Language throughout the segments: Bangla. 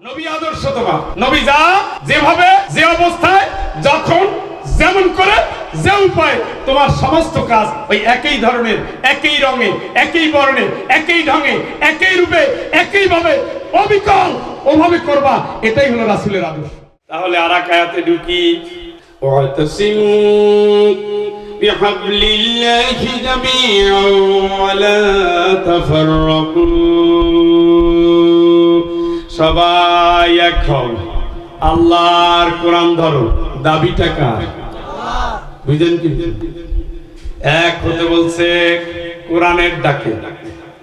নবী আদর্শ তোমার নবী যা যেভাবে যে অবস্থায় যখন যেমন করে যে উপায় তোমার সমস্ত কাজ ওই একই ধরনের একই রঙে একই বর্ণে একই ঢঙে একই রূপে একই ভাবে অবিকল ওভাবে করবা এটাই হলো রাসূলের আদর্শ তাহলে আর আয়াতে ঢুকি واعتصموا بحبل الله جميعا ولا تفرقوا সবাই এক হও আল্লাহর কোরআন ধরো, দাবিটা কার? বুঝলেন কি? এক হতে বলছে কোরআনের ডাকে।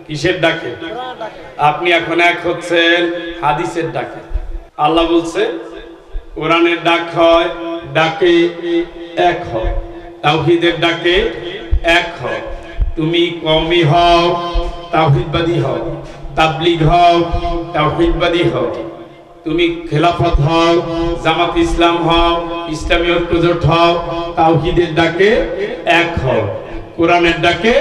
কিসের ডাকে? আপনি এখন এক হচ্ছেন হাদিসের ডাকে। আল্লাহ বলছে, কোরআনের ডাক হয়, ডাকে এক হয় তাওহীদের ডাকে এক হয় তুমি কওমি হও, তাওহীদবাদী হও। তাবলিগ হও, তাওহীদবাদী হও। তুমি খেলাফত হও, জামাত ইসলাম হও, ইসলামী ঐক্যজোট হও, তাওহীদের ডাকে এক হও, কোরআনের ডাকে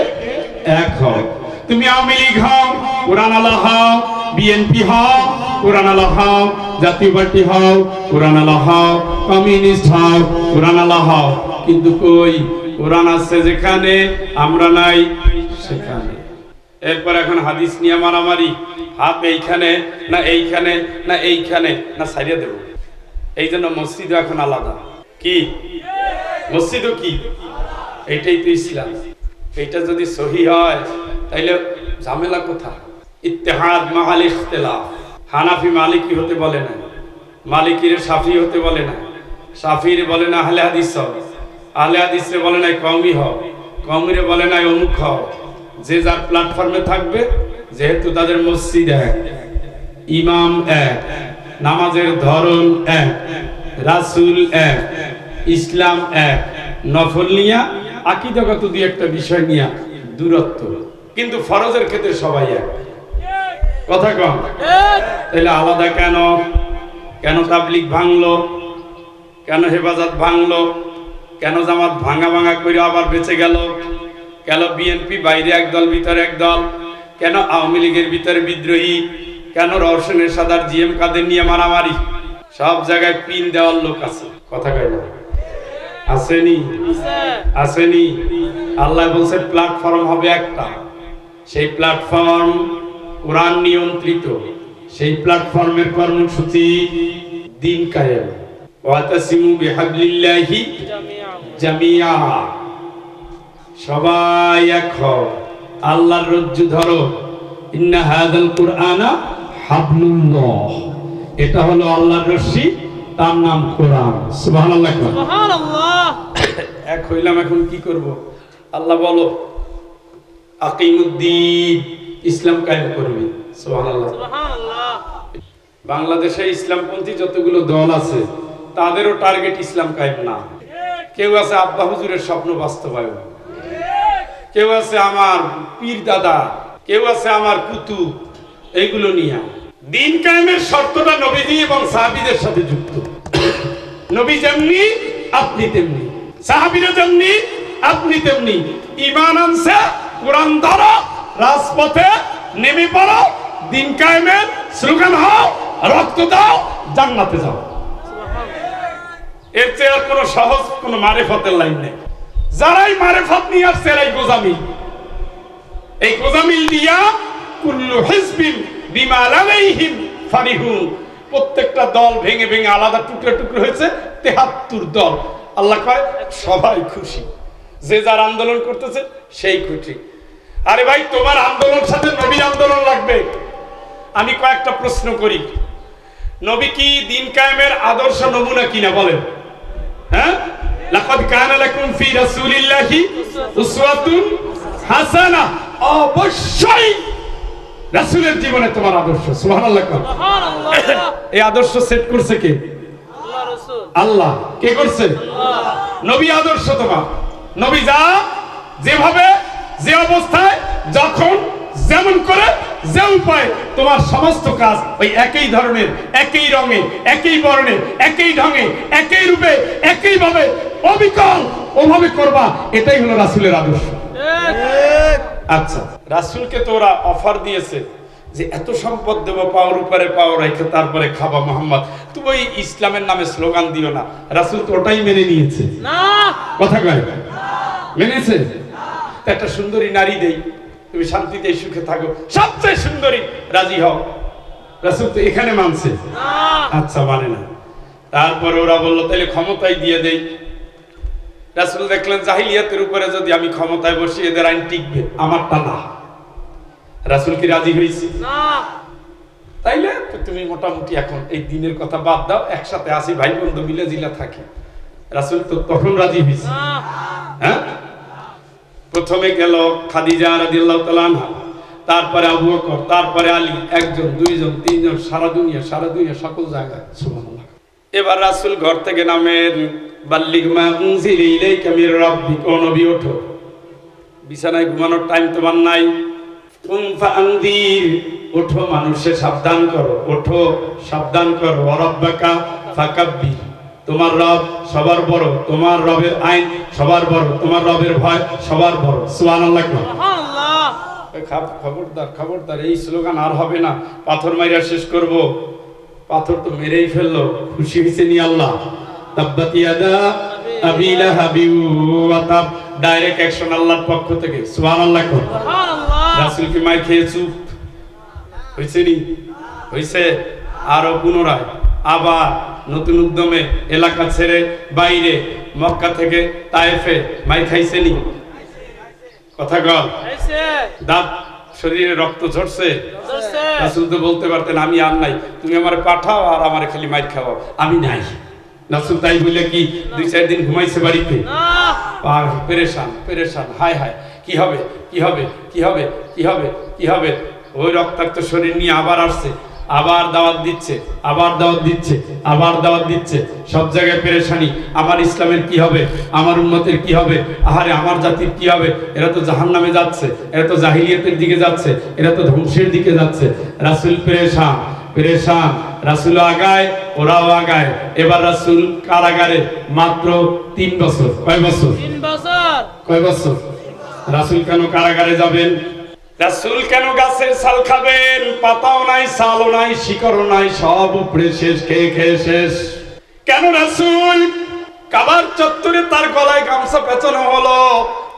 এক হও। তুমি আওয়ামী লীগ হও, কোরআন আলা হও, বিএনপি হও, কোরআন আলা হও, জাতীয় পার্টি হও, কোরআন আলা হও, কমিউনিস্ট হও, কোরআন আলা হও। কিন্তু কই, কোরআন আছে যেখানে, আমরা নাই সেখানে। এরপর এখন হাদিস নিয়ে মারামারি, হাত এইখানে, না এইখানে না এইখানে, না সারিয়ে দেব। এই জন্য মসজিদ এখন আলাদা। কি? মসজিদও কি? এইটাই তো ইসলাম। এইটা যদি সহি হয়, তাইলে ঝামেলা কোথায়? ইত্তেহাদ মাহাল ইখতিলাফ। হানাফি মালিকি হতে বলে না। মালিকির সাফি হতে বলে না। সাফির বলে না আহলে হাদিস আহলে হাদিসরে বলে না কওমি হও। কওমিরে বলে না অমুক হও। যে যার প্ল্যাটফর্মে থাকবে, যেহেতু তাদের মসজিদ এক, ইমাম এক, নামাজের ধরন এক, রাসূল এক, ইসলাম এক, নফল নিয়া, আকিদাগত দুই একটা বিষয় নিয়া দূরত্ব। কিন্তু ফরজের ক্ষেত্রে সবাই এক। কথা কম তাহলে আলাদা কেন? কেন তাবলিক ভাঙলো? কেন হেফাজত ভাঙলো? কেন জামাত ভাঙা ভাঙা করে আবার বেঁচে গেল? কেন বিএনপি বাইরে একদল, ভিতরে একদল? কেন আওয়ামী লীগের ভিতরে বিদ্রোহী? কেন রওশনের সাদার জিএম কাদের নিয়ে মারামারি? সব জায়গায় পিন দেওয়ার লোক আছে। কথা কয় আসেনি? আসেনি? আল্লাহ বলছে প্ল্যাটফর্ম হবে একটা। সেই প্ল্যাটফর্ম কোরআন নিয়ন্ত্রিত। সেই প্ল্যাটফর্মের কর্মসূচি দিন কায়েম। ওয়াতাসিমু বিহাবলিল্লাহি জামিয়া সবাই এক হও। আল্লাহর রজ্জু ধরো। ইন্না হাযাল কুরআনা হাবলুল্লাহ এটা হলো আল্লাহর রশ্মি তার নাম কোরআন। সুবহানাল্লাহ সুবহানাল্লাহ। এক হইলাম এখন কি করব? আল্লাহ বলো আকিমুদ্দিন ইসলাম কায়েম করবি। সুবহানাল্লাহ। সুবহানাল্লাহ। বাংলাদেশে ইসলামপন্থী যতগুলো দল আছে তাদেরও টার্গেট ইসলাম কায়েম না। কেউ আছে আব্বা হুজুরের স্বপ্ন বাস্তবায়ন। কেউ আছে আমার পীর দাদা, কেউ আছে আমার কুতু এইগুলো নিয়ে। দিন কায়েমের শর্তটা নবীজি এবং সাহাবিদের সাথে যুক্ত। নবী যেমনি, আপনি তেমনি। সাহাবীরা যেমনি, আপনি তেমনি। ইমান আনছে, কোরআন ধরো, রাজপথে নেমে পড়ো, দিন কায়েমের স্লোগান হও, রক্ত দাও, জান্নাতে যাও। এর চেয়ে আর কোনো সহজ, কোনো মারেফতের লাইন নেই। যারাই মারেফত নিয়ে আসছে, এরাই গোজামিল। এই গোজামিল দিয়া কুল্লু হিজবিন বিমা লাগাইহিম ফারিহুন প্রত্যেকটা দল ভেঙে ভেঙে আলাদা টুকরো টুকরো হয়েছে, তেহাত্তর দল। আল্লাহ কয়, সবাই খুশি। যে যার আন্দোলন করতেছে, সেই খুশি। আরে ভাই, তোমার আন্দোলনের সাথে নবী আন্দোলন লাগবে। আমি কয়েকটা প্রশ্ন করি। নবী কি দিন কায়েমের আদর্শ নমুনা কিনা বলেন? হ্যাঁ? লাকাদ কানা লাকুম ফি রাসূলিল্লাহি উসওয়াতুন হাসানা। অবশ্যই রাসূলের জীবনে তোমার আদর্শ সুবহানাল্লাহ সুবহানাল্লাহ। এই আদর্শ সেট করছে কে? আল্লাহ রাসূল। আল্লাহ। কে করছে? নবী আদর্শ তোমার। নবী যা যেভাবে যে অবস্থায় যখন যেমন করে যে উপায় তোমার সমস্ত কাজ ওই একই ধরনের একই রঙে একই বর্ণে একই ঢঙে একই রূপে একই ভাবে অবিকল ওভাবে করবা এটাই হলো রাসূলের আদর্শ। আচ্ছা রাসূলকে তো ওরা অফার দিয়েছে যে এত সম্পদ দেবো পাওয়ার উপরে পাওয়ার রেখে তারপরে খাবা মোহাম্মদ। তুমি ওই ইসলামের নামে স্লোগান দিও না। রাসুল তো ওটাই মেনে নিয়েছে। না। কথা কয়? মেনেছে? একটা সুন্দরী নারী দেই। তুমি শান্তিতে সুখে থাকো। সবচেয়ে সুন্দরী রাজি হও। রাসুল তো এখানে মানছে। আচ্ছা মানে না। তারপর ওরা বলল তাহলে ক্ষমতায় দিয়ে দেই। রাসুল দেখলেন জাহিলিয়াতের উপরে যদি আমি ক্ষমতায় বসি এদের আইন টিকবে। আমারটা না। রাসুল কি রাজি হয়েছে তাইলে তো তুমি মোটামুটি এখন এই দিনের কথা বাদ দাও একসাথে আসি ভাই বন্ধু মিলে জিলা থাকি। রাসুল তো তখন রাজি হয়েছে হ্যাঁ? প্রথমে গেল খাদিজা রাদিয়াল্লাহু তাআলা আনহা, তারপরে আবু বকর, তারপরে আলী, একজন, দুইজন, তিনজন, সারা দুনিয়া সারা দুনিয়া, সকল জায়গায়, সুবহানাল্লাহ। এবার রাসূল ঘর থেকে নামেন, বাল্লিগ মা উনজিল ইলাইকা মির রাব্বিক। ও নবী, ওঠো। বিছানায় ঘুমানোর টাইম তোমার নাই। ওঠো, মানুষে, সাবধান করো। ওঠো, সাবধান করো। ওরাব্বাকা ফাকাব্বির। তোমার রব সবার বড় তোমার রবের আইন সবার বড় তোমার রবের ভয় সবার বড়। সুবহানাল্লাহ কও। আল্লাহ খবরদার খবরদার এই স্লোগান আর হবে না। পাথর মাইরা শেষ করব। পাথর তো মেরেই ফেলল। খুশি হয়েছে নি আল্লাহ? তাব্বাত ইয়াদা আবি লাহাবি ওয়া তাব। ডাইরেক্ট অ্যাকশন আল্লাহর পক্ষ থেকে। সুবহানাল্লাহ কও। আল্লাহ রাসুল কি মাই খেয়ে চুপ? হয়েছে নি? হয়েছে আরও পুনরায়। আবার নতুন উদ্যমে এলাকা ছেড়ে বাইরে মক্কা থেকে তায়েফে মাই খাইছে নি? কথা কল দাঁত শরীরে রক্ত ঝরছে? রাসুল তো বলতে পারতেন আমি আর নাই। তুমি আমার পাঠাও আর আমার খালি মাইর খাওয়াও। আমি নাই। রাসুল তাই বলে কি দুই চার দিন ঘুমাইছে বাড়িতে? আর পেরেশান পেরেশান হায় হায়। কি হবে? কি হবে? কি হবে? কি হবে? কি হবে? ওই রক্তাক্ত শরীর নিয়ে আবার আসছে। আবার দাওয়াত দিচ্ছে আবার দাওয়াত দিচ্ছে আবার দাওয়াত দিচ্ছে। সব জায়গায় পেরেশানি। আমার ইসলামের কি হবে? আমার উন্নতের কি হবে? আহারে আমার জাতির কি হবে? এরা তো জাহান নামে যাচ্ছে এরা তো জাহিলিয়াতের দিকে যাচ্ছে এরা তো ধ্বংসের দিকে যাচ্ছে। রাসুল পেরেশান পেরেশান। রাসুল আগায় ওরাও আগায়। এবার রাসুল কারাগারে মাত্র তিন বছর। কয় বছর? বছর। কয় বছর? রাসুল কেন কারাগারে যাবেন? রাসুল কেন গাছের ছাল খাবেন? পাতাও নাই, ছালও নাই, শিকড়ও নাই, সব উপড়ে শেষ খেয়ে খেয়ে শেষ? কেন রাসুল? কাবার চত্বরে তার গলায় গামছা পেঁচানো হলো।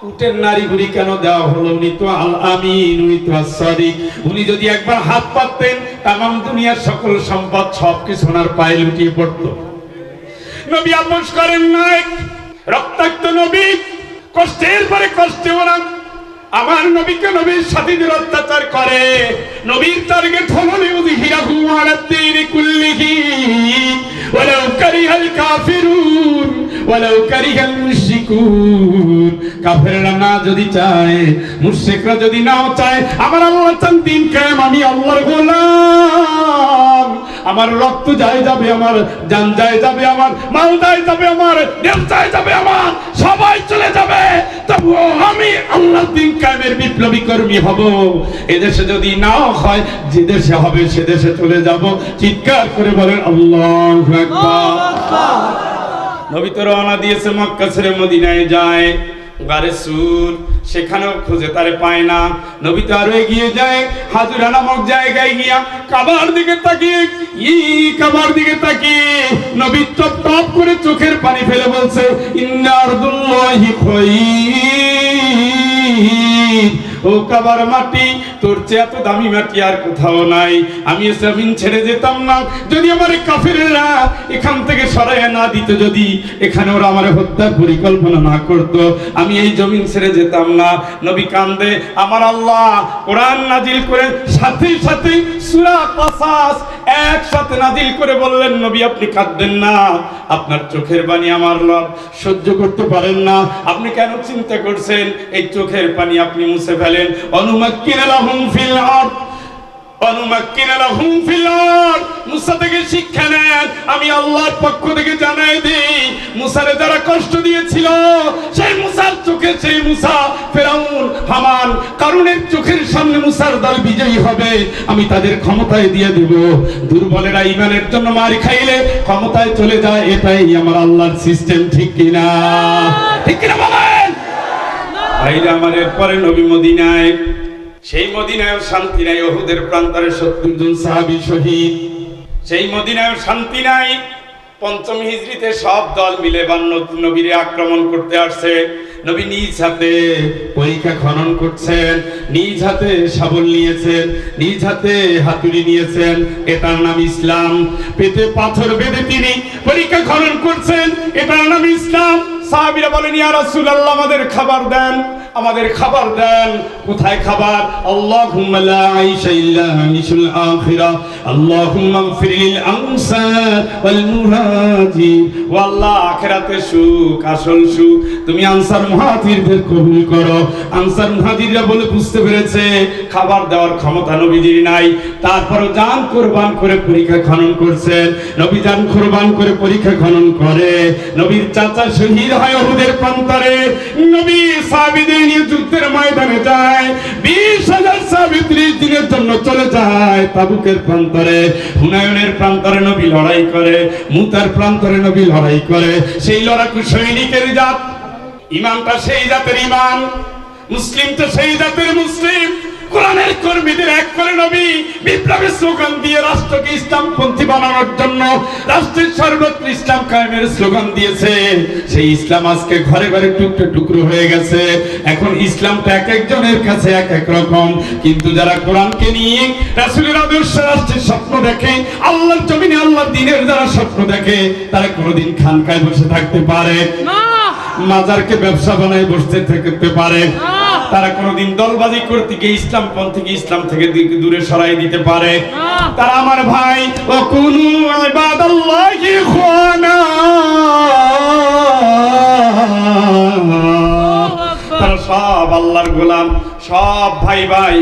উটের নারী ঘুরি কেন দেওয়া হলো? উনি তো আল আমিন, উনি তো সরি উনি যদি একবার হাত পাততেন, তামাম দুনিয়ার সকল সম্পদ সব কিছু ওনার পায়ে লুটিয়ে পড়তো। নবী আপোষ করেন নাই। রক্তাক্ত নবী, কষ্টের পরে কষ্টে ওরা আমার নবীকে নবীর সাথীদের অত্যাচার করে। নবীর টার্গেট হলো নিউদি হিরাহু আলাদ্দিন কুল্লিহি। ওয়ালাউ কারিহাল কাফিরুন, ওয়ালাউ কারিহাল মুশরিকুন। কাফেররা না যদি চায় মুশরিকরা যদি নাও চায় আমার আল্লাহ চান দিন কায়েম আমি আল্লাহর গোলাম। আমার রক্ত যায় যাবে আমার জান যায় যাবে আমার মাল যায় যাবে আমার দেহ যায় যাবে আমার সবাই চলে যাবে। তবুও আমি আল্লাহ দিন কায়েমের বিপ্লবী কর্মী হব। এদেশে যদি নাও হয় যে দেশে হবে সে দেশে চলে যাব। চিৎকার করে বলেন আল্লাহ নবী তো রওনা দিয়েছে মক্কা ছেড়ে মদিনায় যায়। গারে সুর, সেখানেও খুঁজে তারে পায় না। নবী তো আরও এগিয়ে যায়, হাজুরা নামক জায়গায় গিয়া কাবার দিকে তাকিয়ে, ই কাবার দিকে তাকিয়ে নবী তো টপ করে চোখের পানি ফেলে বলছে, ইন্নারদুল্লাহি খয়ির ও কাবার মাটি, তোর চেয়ে এত দামি মাটি আর কোথাও নাই। আমি জমিন ছেড়ে যেতাম না। যদি আমার কাফিরেরা এখান থেকে সরাই না দিত, যদি এখানে ওরা আমার হত্যার পরিকল্পনা না করত, আমি এই জমিন ছেড়ে যেতাম না। নবী কান্দে, আমার আল্লাহ কোরআন নাজিল করে সাথে সাথে সূরা কাসাস একসাথে নাজিল করে বললেন, নবী, আপনি কাঁদবেন না। আপনার চোখের পানি আমার লব সহ্য করতে পারেন না। আপনি কেন চিন্তা করছেন? এই চোখের পানি আপনি মুছে ফেলেন। অনুমাক্কিন ফিল অনুমাক্কিন ফিল মুসা থেকে শিক্ষা আমি আল্লাহর পক্ষ থেকে জানাই দিই, মুসারে যারা কষ্ট দিয়েছিল, সেই মুসার চোখে সেই মুসা, ফেরাউন, হামান, কারুনের চোখের সামনে মুসার দল বিজয়ী হবে। আমি তাদের ক্ষমতায় দিয়ে দেব। দুর্বলেরা ইমানের জন্য মার খাইলে ক্ষমতায় চলে যায়, এটাই আমার আল্লাহর সিস্টেম, ঠিক কিনা? ঠিক কিনা বলেন? ভাইরা আমার, এরপরে নবী মদিনায়, সেই মদিনায় শান্তি নাই ওহুদের প্রান্তরে সত্তর জন সাহাবি শহীদ। সেই মদিনায় শান্তি নাই, পঞ্চম হিজড়িতে সব দল মিলে বান্ন নবীরে আক্রমণ করতে আসছে। নবী নিজ হাতে পরীক্ষা খনন করছেন, নিজ হাতে শাবল নিয়েছেন, নিজ হাতে হাতুড়ি নিয়েছেন। এটার নাম ইসলাম। পেতে পাথর বেঁধে তিনি পরীক্ষা খনন করছেন। এটার নাম ইসলাম। সাহাবীরা বলেন, ইয়া রাসূলুল্লাহ, আমাদের খাবার দেন। আমাদের খাবার দেন। কোথায় খাবার? আল্লাহুম্মা লা আইশা ইল্লা আইশুল আখিরা। আল্লাহুম্মা গফির লিল আনসার ওয়াল মুহাজির। ও আল্লাহ, আখিরাতে সুখ, আসল সুখ। তুমি আনসার মুহাজিরদের কবুল করো। আনসার মুহাজিররা বলে বুঝতে পেরেছে, খাবার দেওয়ার ক্ষমতা নবীজির নাই। তারপর জান কোরবান করে পরীক্ষা খনন করছেন। নবী জান কোরবান করে পরীক্ষা খনন করে। নবীর চাচা শহীদ হয় ওহুদের প্রান্তরে। নবী সাহাবীদের নিয়ে যুদ্ধের ময়দানে যায়, বিশ হাজার সাবিত্রী দিনের জন্য চলে যায় তাবুকের প্রান্তরে। হুনায়নের প্রান্তরে নবী লড়াই করে, মুতার প্রান্তরে নবী লড়াই করে। সেই লড়াকু সৈনিকের জাত ইমানটা সেই জাতের ইমান মুসলিম তো সেই জাতের মুসলিম। কোরআনের কর্মীদের এক করে নবী বিপ্লবের স্লোগান দিয়ে রাষ্ট্রকে ইসলামপন্থী বানানোর জন্য রাষ্ট্রের সর্বত্র ইসলাম কায়েমের স্লোগান দিয়েছে। সেই ইসলাম আজকে ঘরে ঘরে টুকরো টুকরো হয়ে গেছে। এখন ইসলামটা এক একজনের কাছে এক এক রকম। কিন্তু যারা কোরআনকে নিয়ে রাসূলের আদর্শ রাষ্ট্রের স্বপ্ন দেখে আল্লাহর জমিনে আল্লাহর দিনের যারা স্বপ্ন দেখে তারা কোনোদিন খানকায় বসে থাকতে পারে। মাজারকে ব্যবসা বানায় বসতে থাকতে পারে। না। তারা কোনোদিন দলবাজি করতে গিয়ে ইসলাম পন্থীকে ইসলাম থেকে দূরে সরাই দিতে পারে। তারা আমার ভাই ও কুনু ইবাদাল্লাহি ইখওয়ানা। তারা সব আল্লাহর গোলাম সব ভাই ভাই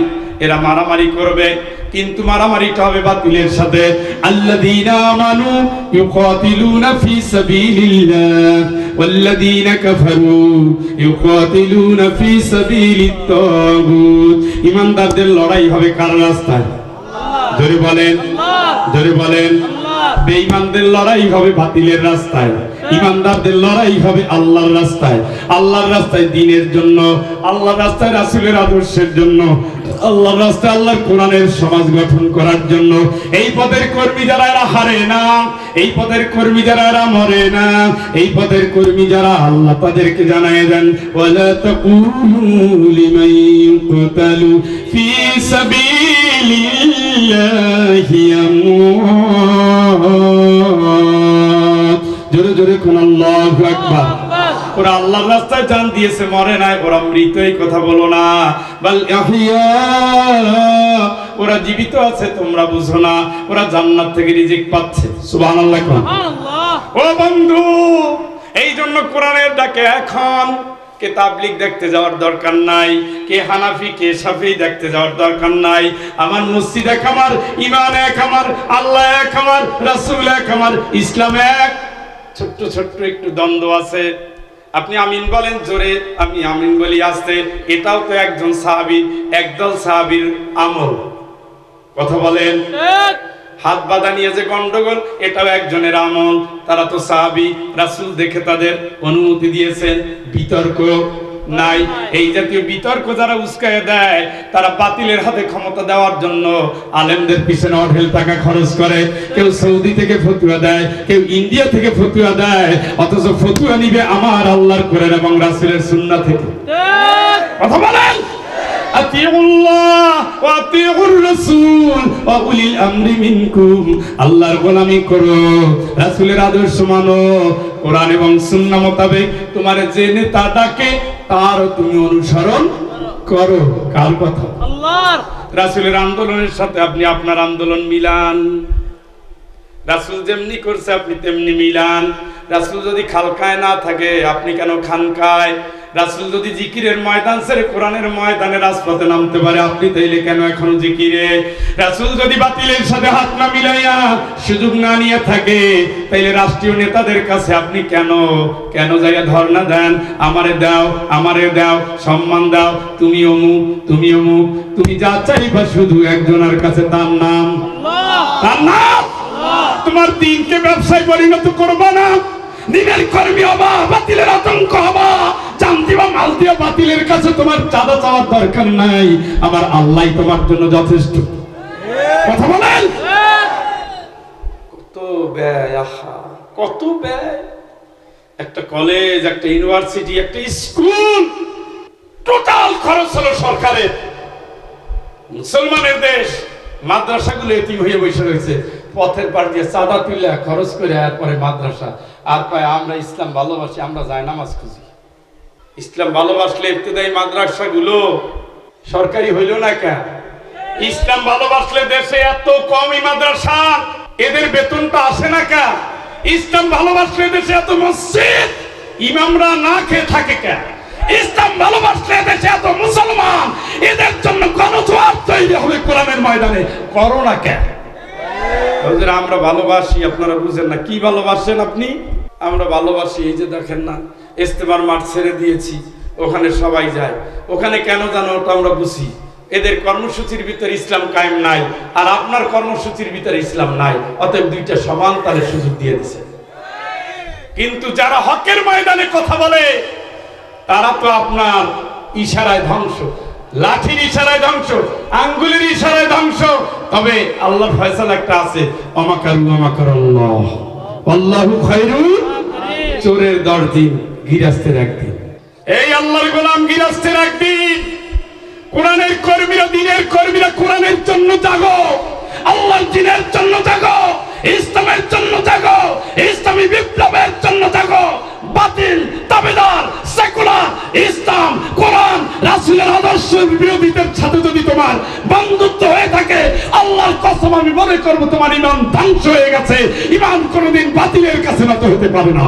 এরা মারামারি করবে। কিন্তু মারামারিটা হবে বাতিলের সাথে। আল্লাযীনা আমানু ইউকাতিলুনা ফি সাবিলিল্লাহ ওয়াল্লাযীনা কাফারু ইউকাতিলুনা ফি সাবিলিত তাগুত। ঈমানদারদের লড়াই হবে কার রাস্তায়? জোরে বলেন। জোরে বলেন। বেঈমানদের লড়াই হবে বাতিলের রাস্তায়। ইমানদারদের লড়াই হবে আল্লাহর রাস্তায়। আল্লাহর রাস্তায় দিনের জন্য আল্লাহর রাস্তায় রাসূলের আদর্শের জন্য আল্লাহর রাস্তায় আল্লাহর কোরআনের সমাজ গঠন করার জন্য। এই পদের কর্মী যারা, এরা হারে না। এই পদের কর্মী যারা, এরা মরে না। এই পদের কর্মী যারা, আল্লাহ তাদেরকে জানায় দেন, ওয়ালা তাকুলু লিমান ইউকতালু ফি সাবিলিল্লাহি আমওয়াত। জোরে জোরে কোন আল্লাহু আকবার। ওরা আল্লাহর রাস্তায় জান দিয়েছে মরে নাই ওরা মৃত এই কথা বলো না। বাল ওরা জীবিত আছে তোমরা বুঝো না ওরা জান্নাত থেকে রিজিক পাচ্ছে সুবহানাল্লাহ ও বন্ধু এই জন্য কোরআনের ডাকে এখন কে তাবলিগ দেখতে যাওয়ার দরকার নাই কে হানাফি কে সাফি দেখতে যাওয়ার দরকার নাই আমার মসজিদ এক আমার ইমান এক আমার আল্লাহ এক আমার রাসূল এক আমার ইসলাম এক। ছোট্ট ছোট্ট একটু দ্বন্দ্ব আছে। আপনি আমিন বলেন জোরে আমি আমিন বলি আসতে। এটাও তো একজন সাহাবি একদল সাহাবির আমল। কথা বলেন। হাত বাঁধা নিয়ে যে গন্ডগোল এটাও একজনের আমল। তারা তো সাহাবি রাসুল দেখে তাদের অনুমতি দিয়েছেন বিতর্ক। নাই। এই জাতীয় বিতর্ক যারা উস্কায় দেয়, তারা বাতিলের হাতে ক্ষমতা দেওয়ার জন্য আলেমদের পিছনে অঢেল টাকা খরচ করে। কেউ সৌদি থেকে ফতুয়া দেয়, কেউ ইন্ডিয়া থেকে ফতুয়া দেয়, অথচ ফতুয়া নিবে আমার আল্লাহর কোরআন এবং রাসূলের সুন্নাহ থেকে। কথা বলেন? আদর্শ মানো। কোরআন এবং সুন্নাহ মোতাবেক তোমার যে নেতা ডাকে তার তুমি অনুসরণ করো। কার কথা? আল্লাহর। রাসূলের আন্দোলনের সাথে আপনি আপনার আন্দোলন মিলান। রাসূল যেমনি করছে আপনি তেমনি মিলান। রাসূল যদি খালকায় না থাকে আপনি কেন খানকায়? রাসূল যদি জিকিরের ময়দান ছেড়ে কোরআনের ময়দানে রাজপথে নামতে পারে আপনি তাইলে কেন এখনও জিকিরে? রাসূল যদি বাতিলের সাথে হাত না মিলাইয়া সুযোগ না নিয়ে থাকে তাইলে রাষ্ট্রীয় নেতাদের কাছে আপনি কেন? কেন জায়গা ধর্ণা দেন? আমারে দাও আমারে দাও সম্মান দাও। তুমি অমুক তুমি অমুক। তুমি যা চাইবা শুধু একজনের কাছে তার নাম। আল্লাহ! তার নাম! তোমার দিনকে ব্যবসায় পরিণত করবা না। দিনের কর্মী হবা বাতিলের আতঙ্ক হবা। চাঁদা চাওয়ার দরকার নাই। জন্য যথেষ্ট। কলেজ একটা ইউনিভার্সিটি একটা স্কুল টোটাল খরচ সরকারের। মুসলমানের দেশ, মাদ্রাসাগুলো এতিম হয়ে বসে রয়েছে। পথের পার দিয়ে চাঁদা তুলে খরচ করে, এরপরে মাদ্রাসা। আর আমরা ইসলাম ভালোবাসি, আমরা যাই নামাজ খুঁজি। ইসলাম ভালোবাসলে ইবতদায়ী মাদ্রাসাগুলো সরকারি হইল না কেন? ইসলাম ভালোবাসলে দেশে এত কমই মাদ্রাসা, এদের বেতনটা আসে না কেন? ইসলাম ভালোবাসলে দেশে এত মসজিদ, ইমামরা না খেয়ে থাকে কেন? ইসলাম ভালোবাসলে দেশে এত মুসলমান, এদের জন্য গণজোয়ার তৈরি হবে কোরআনের ময়দানে করোনা কেন? আমরা ভালোবাসি, আপনারা বুঝেন না। কি ভালোবাসেন আপনি? আমরা ভালোবাসি, এই যে দেখেন না, ইস্তেমার মাঠ ছেড়ে দিয়েছি, ওখানে সবাই যায়। ওখানে কেন জানো ওটা আমরা বুঝি? এদের কর্মসূচির ভিতরে ইসলাম কায়েম নাই, আর আপনার কর্মসূচির ভিতরে ইসলাম নাই, অতএব দুইটা সমান তাদের সুযোগ দিয়ে দিছে। কিন্তু যারা হকের ময়দানে কথা বলে, তারা তো আপনার ইশারায় ধ্বংস, লাঠির ইশারায় ধ্বংস, আঙ্গুলের ইশারায় ধ্বংস। তবে আল্লাহর ফয়সালা একটা আছে অমাকারু অমাকার আল্লাহ খায়রু চোরের দশ দিন গিরাস্তের একদিন। এই আল্লাহর গোলাম গিরাস্তের একদিন। কোরআনের কর্মীরা, দিনের কর্মীরা কোরআনের জন্য জাগো। আল্লাহর দিনের জন্য জাগো, ইসলামের জন্য জাগো, ইসলামী বিপ্লবের জন্য জাগো। বাতিল দাবিদার আদর্শ বিরোধীদের যদি তোমার বন্ধুত্ব হয়ে থাকে তোমার ইমান ধ্বংস হয়ে গেছে। ইমান কোনোদিন বাতিলের কাছে নত হতে পারে না।